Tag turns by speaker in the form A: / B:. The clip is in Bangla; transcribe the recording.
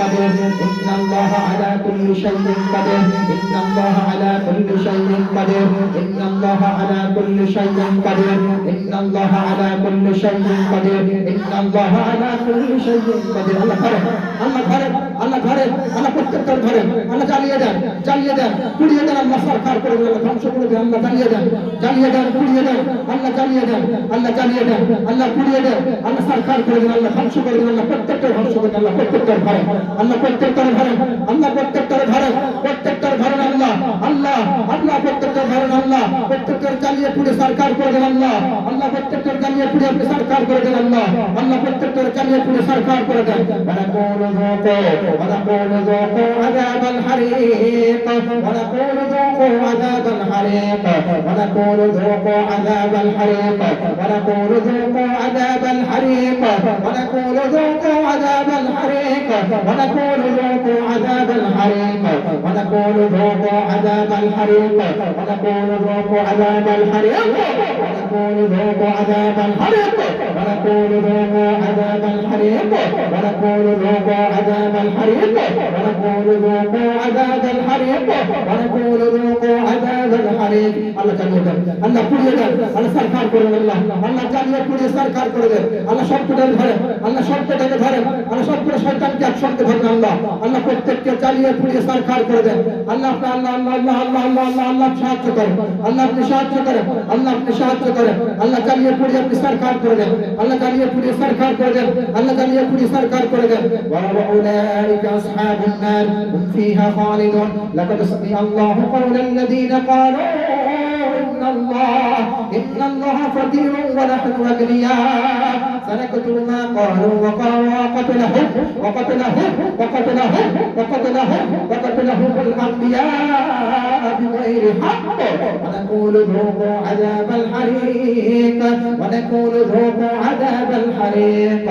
A: قدير إن الله على كل شيء قدير إن الله على كل شيء قدير إن الله على كل شيء قدير إن الله على كل شيء قدير إن الله على كل شيء قدير الله خير الله خير الله خير الله প্রত্যেকটা ধরেন আল্লাহ জ্বালিয়ে দেন জ্বালিয়ে দেন পুড়িয়ে দেন আল্লাহ সরকার করে দেন ধ্বংস করে দেন আল্লাহ জ্বালিয়ে দেন জ্বালিয়ে দেন পুড়িয়ে দেন আল্লাহ জ্বালিয়ে দেন আল্লাহ জ্বালিয়ে দেন আল্লাহ পুড়িয়ে দেন আল্লাহ সরকার করে দেন আল্লাহ ধ্বংস করে দেন আল্লাহ প্রত্যেকটা ধ্বংস করে দেন আল্লাহ প্রত্যেকটা ঘরে আল্লাহ প্রত্যেকটা ধরেন আল্লাহ প্রত্যেকটা ঘরে প্রত্যেকটার জ্বালিয়ে পুড়ে সরকার করে দেন আল্লাহ আল্লাহ প্রত্যেকটার জ্বালিয়ে পুড়ে আপনি সরকার করে দেন আল্লাহ আল্লাহ প্রত্যেকটার জ্বালিয়ে পুড়ে সরকার করে দেন ونقول ذوقوا ونقول ذوقوا عذاب الحريق ونقول ذوقوا عذاب الحريق ونقول ذوقوا عذاب الحريق ونقول ذوقوا عذاب الحريق ونقول ذوقوا عذاب الحريق ونقول ذوقوا عذاب الحريق ونقول ذوقوا عذاب الحريق. ونقول ذوقوا عذاب الحريق. ونقول ذوقوا عذاب الحريق. ونقول ذوقوا عذاب الحريق. ونقول ذوقوا عذاب الحريق. ونقول ذوقوا عذاب الحريق. ونقول ذوقوا عذاب الحريق الله জানিয়ে দেন আল্লাহ পুড়িয়ে দেন আল্লাহ সরকার করে দেন আল্লাহ আল্লাহ জানিয়ে পুড়িয়ে সরকার করে দেন আল্লাহ সবকটাকে ধরেন আল্লাহ সবকটাকে ধরেন আল্লাহ সবকটা শয়তানকে একসঙ্গে ধরেন আল্লাহ আল্লাহ প্রত্যেককে জ্বালিয়ে পুড়িয়ে সরকার করে দেন আল্লাহ আপনি আল্লাহ আল্লাহ আল্লাহ আল্লাহ আল্লাহ আল্লাহ আল্লাহ আপনি সাহায্য করেন আল্লাহ আপনি সাহায্য করেন আল্লাহ আপনি সাহায্য করেন আল্লাহ জ্বালিয়ে পুড়িয়ে আপনি সরকার করে দেন আল্লাহ জ্বালিয়ে পুড়িয়ে সরকার করে দেন আল্লাহ জ্বালিয়ে পুড়িয়ে সরকার করে দেন وأولئك أصحاب النار هم فيها خالدون لقد سمع الله قول الذين قالوا إن الله إن الله فقير ونحن أغنياء. سنكتب ما قالوا وقتلهم وقتلهم وقتلهم وقتلهم وقتلهم الأنبياء بغير حق. ونقول ذوقوا عذاب الحريق. ونقول ذوقوا عذاب الحريق.